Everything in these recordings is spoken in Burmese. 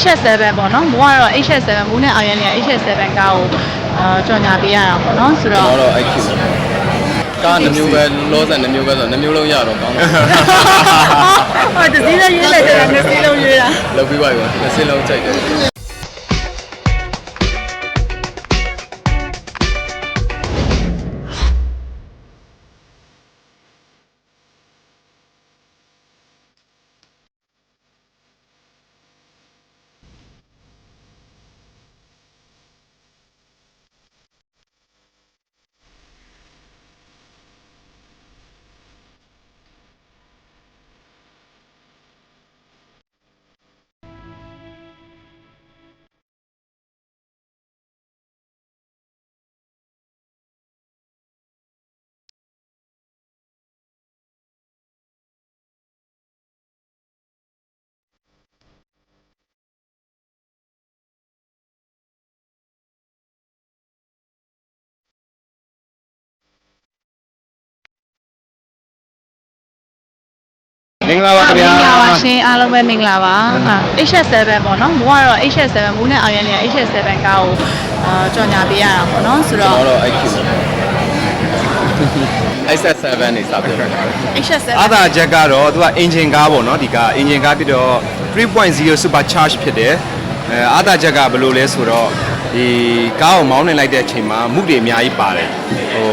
HS7 ပေါ့နော်မိုးကတော့ HS7 မိုးနဲ့အောင်ရနေ HS7 ကားကိုအာကြော်ညာပေးရတာပေါ့နော်ဆိုကျွန်တော့တော်တော့ IQ ကားနှမျိုးပဲလောဆန်နှမျိုးပဲဆိုနှမျိုးလုံးရတော့ကောင်းတယ်ဟောတစည်းလည်းရေးလိုက်တယ်ငါစီးလုံးရေးတာလောက်ပြီးပါပြီတစ်စင်းလုံးကြိုက်တယ် င်္ဂလာပါခင်ဗျာမင်္ဂလာပါရှင်အားလုံးပဲမင်္ဂလာပါအာ HS7 ပေါ့နော်မိုးကတော့ HS7 မိုးနဲ့အောင်ရနေ HS7 ကားကိုအာကြော်ညာပေးရတာပေါ့နော်ဆိုကျွန်တော့တော်တော့ IQ IS7 နေစပြောတယ် HS7 အာသာချက်ကတော့သူကအင်ဂျင်ကားပေါ့နော်ဒီကားအင်ဂျင်ကားပြီးတော့3.0 super charge ဖြစ်တယ်အဲအာသာချက်ကဘယ်လိုလဲဆိုတော့ဒီကားကိုမောင်းနေလိုက်တဲ့အချိန်မှာမုတွေအများကြီးပါတယ်ဟို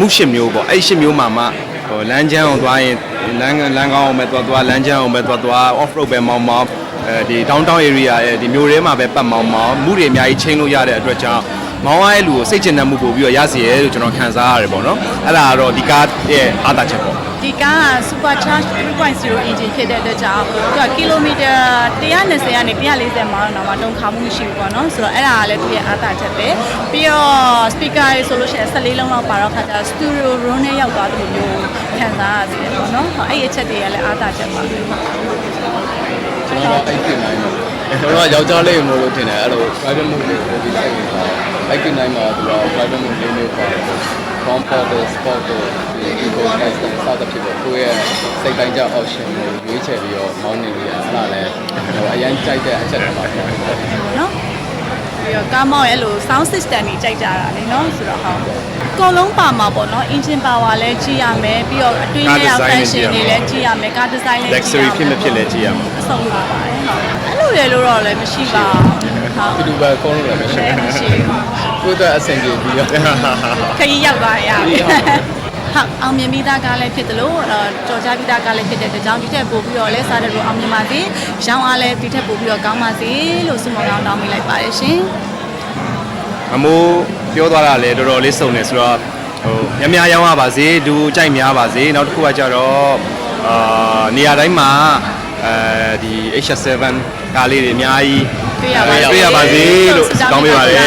မုရှစ်မျိုးပေါ့အဲ့ရှစ်မျိုးမှာမှဟိုလမ်းချမ်းအောင်သွားရင် လမ်းလမ်းကောင်းအောင်ပဲသွားသွားလမ်းချမ်းအောင်ပဲသွားသွား off road ပဲမောင်းမောင်းအဲဒီ downtown area ရဲ့ဒီမျိုးထဲမှာပဲပတ်မောင်းမောင်းမုတွေအများကြီးချင်းလို့ရတဲ့အတွက်ကြောင့်မောင်းရတဲ့လူကိုစိတ်ချနှံမှုပို့ပြီးတော့ရစီရဲလို့ကျွန်တော်ခံစားရတယ်ပေါ့နော်အဲ့ဒါကတော့ဒီကားရဲ့အာသာချက်ပေါ့ ဒီကားက super charge 3.0 engine ဖြစ်တဲ့အတွက်ကြောင့်သူကကီလိုမီတာ120ကနေ140မိုင်တော့မှတုံခါမှုမရှိဘူးပေါ့နော်ဆိုတော့အဲ့ဒါကလည်းသူရဲ့အားသာချက်ပဲပြီးတော့ speaker တွေဆိုလို့ရှိရင်14လုံးလောက်ပါတော့ခါကျ studio room နဲ့ရောက်သွားတယ်လို့မျိုးခံစားရသေးတယ်ပေါ့နော်ဟောအဲ့ဒီအချက်တွေကလည်းအားသာချက်ပါပဲကျွန်တော်တော့ IQ နိုင်ပါကျွန်တော်ကယောက်ျားလေးမို့လို့ထင်တယ်အဲ့လို private move လေးကိုဒီလိုက်နေတာ IQ နိုင်မှာသူက private move လေးမျိုးပါတယ် comfort sport ဒီ eco style စသဖြင့်ပေါ့ကိုယ့်ရဲ့စိတ်တိုင်းကျ option ကိုရွေးချယ်ပြီးတော့မောင်းနေလို့ရအဲ့ဒါလည်းဟိုအရင်ကြိုက်တဲ့အချက်တွေပါပေါ့နော်ပြီးတော့ကားမောင်းရဲ့အဲ့လို sound system တွေကြိုက်ကြတာလေနော်ဆိုတော့ဟောအကုန်လုံးပါမှာပေါ့နော် engine power လည်းကြည့်ရမယ်ပြီးတော့အတွင်းထဲက function တွေလည်းကြည့်ရမယ်ကား design လည်းကြည့်ရမယ် luxury ဖြစ်မဖြစ်လဲကြည့်ရမှာအဆုံးပါပါတယ်ဟုတ်အဲ့လိုလေလို့တော့လည်းမရှိပါဘူးဟုတ်ဒီလိုပဲကောင်းလို့လည်းမရှိလည်းမရှိဘူးဘူး ကိုယ့်အတွက်အဆင်ပြေပြီးတော့ခရီးရောက်သွားရပြီဟုတ်အောင်မြင်ပြီးသားကားလည်းဖြစ်တယ်လို့ကြော်ကြပြီးသားကားလည်းဖြစ်တဲ့အတွက်ကြောင့်ဒီထက်ပို့ပြီးတော့လဲစားတဲ့လိုအောင်မြင်ပါစေရောင်းအားလည်းဒီထက်ပို့ပြီးတော့ကောင်းပါစေလို့ဆုမကောင်းတောင်းပေးလိုက်ပါတယ်ရှင်အမိုးပြောသွားတာလည်းတော်တော်လေးစုံတယ်ဆိုတော့ဟိုများများရောင်းရပါစေဒူကြိုက်များပါစေနောက်တစ်ခုကကြတော့အာနေရာတိုင်းမှာအဲဒီ H7 ကားလေးတွေအများကြီး တွေ့ရပါစေတွေ့ရပါစေလို့တောင်းပေးပါတယ်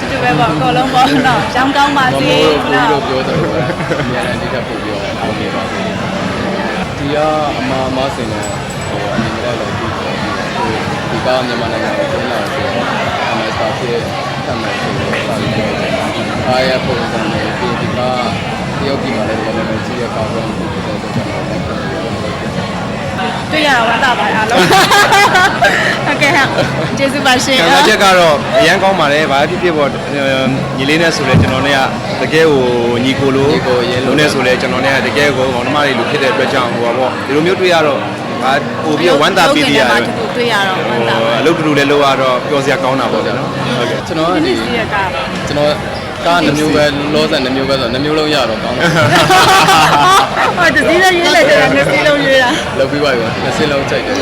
တူတူပဲပေါ့အကုန်လုံးပေါ့နော်ရောင်းကောင်းပါမစေမိုးတို့ကိုနော်တို့ပြောတယ်လို့အများနဲ့ဒီကပို့ပြီးတော့အောင်နေပါစေဒီကအမအမစင်နဲ့ဟိုအနေနဲ့လည်းဒီဟိုဒီကမြန်မာနိုင်ငံကိုကျင်းလာဆိုတော့အမေစတာဖြစ်တတ်မယ်ဆိုတော့စာပြီးတော့အားရပုံစံနဲ့ဒီဒီကတရုတ်ပြည်မှာလည်းလည်းလည်းကြီးရကောင်းတော့ဒီတော့ကျွန်တော်လည်းပြောပြရအောင် တွေ့ရတာဝမ်းသာပါအားလုံးဟုတ်ကဲ့ဟုတ်ကျေးဇူးပါရှင်ခံစားချက်ကတော့အရန်ကောင်းပါတယ်ဗာဖြစ်ဖြစ်ပေါ့ညီလေးနဲ့ဆိုလဲကျွန်တော်နဲ့ကတကယ်ကိုညီကိုလိုလုံးနဲ့ဆိုလဲကျွန်တော်နဲ့တကယ်ကိုမောင်နှမတွေလူဖြစ်တဲ့အတွက်ကြောင့်ဟိုပါပေါ့ဒီလိုမျိုးတွေ့ရတော့ဗာပို့ပြီးတော့ဝမ်းသာပြီးပြရတယ်တွေ့ရတော့ဝမ်းသာပါအလုပ်တူတူလည်းလုပ်ရတော့ပျော်စရာကောင်းတာပေါ့ဗျာနော်ဟုတ်ကဲ့ကျွန်တော်ကဒီဒီစီရကကျွန်တော် ကားနှမျိုးပဲလောဆန်နှမျိုးပဲဆိုနှမျိုးလုံးရတော့ကောင်းတယ်ဟောတစည်းလည်းရေးလိုက်တယ်ငါစီးလုံးရေးတာလောက်ပြီးပါပြီတစ်စင်းလုံးကြိုက်တယ်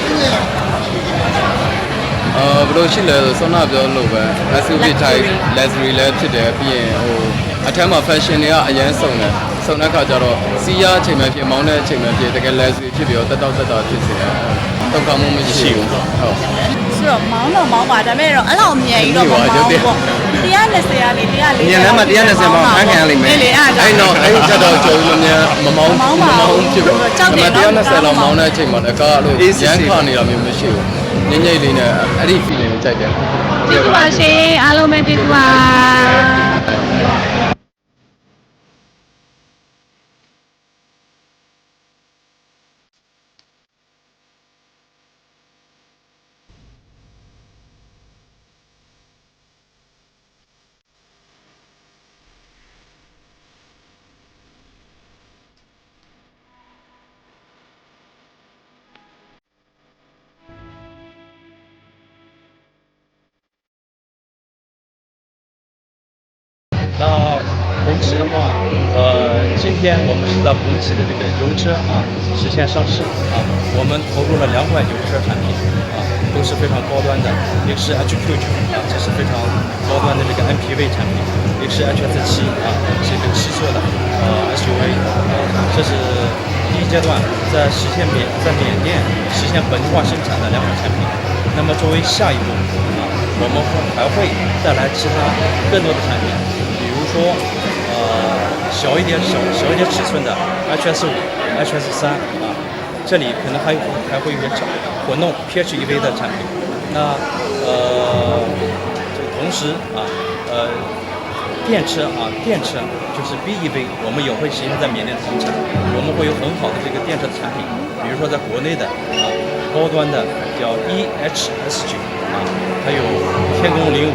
အာဘယ်လိုရှိလဲဆိုဆောနာပြောလို့ပဲ SUV type luxury လည်းဖြစ်တယ်ပြီးရင်ဟိုအထက်မှာ fashion တွေကအရင်စုံတယ်စုံတဲ့ခါကျတော့စီးရအချိန်မှဖြစ်မောင်းတဲ့အချိန်မှဖြစ်တကယ် luxury ဖြစ်ပြီးတော့တက်တော့တက်တာဖြစ်စေတယ်တုံ့ကောင်းမှုမရှိဘူးဟုတ်ဆိုတော့မောင်းတော့မောင်းပါဒါပေမဲ့တော့အဲ့လောက်အမြဲကြီးတော့မမောင်းဘူးပေါ့ 120ကနေ140ညလမ်းမှာ120မောင်းဖမ်းခံရလိမ့်မယ်လေအားကြောအဲ့င့်တော့အဲ့ဒီချက်တော့ကြုံလို့မြန်မမောင်းမမောင်းပါဘူးဖြစ်ဘူးကြောက်တယ်နော်120လောက်မောင်းတဲ့အချိန်မှာလည်းကားလို့အေးစစ်ရမ်းစစ်ခနေတာမျိုးမရှိဘူးငိမ့်ငိမ့်လေးနဲ့အဲ့ဒီ feeling ကိုကြိုက်တယ်ကျေးဇူးပါရှင်အားလုံးပဲကျေးဇူးပါ 那红旗的话，呃，今天我们是在红旗的这个油车啊实现上市啊，我们投入了两款油车产品啊，都是非常高端的，一个是 HQ9 啊，这是非常高端的这个 MPV 产品，一个是 HS7 啊，是一个七座的呃 SUV 啊，这是第一阶段在实现缅在缅甸实现本地化生产的两款产品。那么作为下一步啊，我们会还会带来其他更多的产品，说呃小一点小小一点尺寸的 HS 五、HS 三啊，这里可能还有还会有一个混动 PHEV 的产品。那呃，这个同时啊呃电车啊电车就是 BEV，我们也会实现在缅甸的生产，我们会有很好的这个电车的产品，比如说在国内的啊高端的叫 EHS 九啊，还有天宫零五、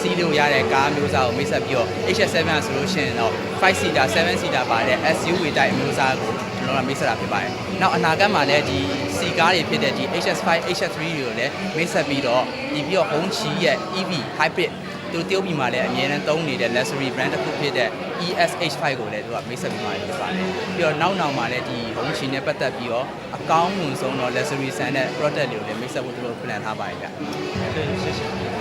စီးလို့ရတဲ့ကားမျိုးစားကိုမိတ်ဆက်ပြီးတော့ HS7 ဆိုလို့ရှိရင်တော့5 seater 7 seater ပါတဲ့ SUV တိုက်မျိုးစားကိုကျွန်တော်ကမိတ်ဆက်တာဖြစ်ပါတယ်။နောက်အနာဂတ်မှာလည်းဒီစီကားတွေဖြစ်တဲ့ဒီ HS5 HS3 တွေကိုလည်းမိတ်ဆက်ပြီးတော့ဒီပြီးတော့ Honchi ရဲ့ EV hybrid သူတရုတ်ပြည်မှာလည်းအများနဲ့သုံးနေတဲ့ luxury brand တစ်ခုဖြစ်တဲ့ ESH5 ကိုလည်းသူကမိတ်ဆက်ပြီးမှဖြစ်ပါတယ်။ပြီးတော့နောက်နောက်မှာလည်းဒီ Honchi နဲ့ပတ်သက်ပြီးတော့အကောင်းဝန်ဆုံးတော့ luxury ဆန်တဲ့ product တွေကိုလည်းမိတ်ဆက်ဖို့သူတို့ plan ထားပါတယ်ဗျ။ဟုတ်ကဲ့ရှင်းရှင်း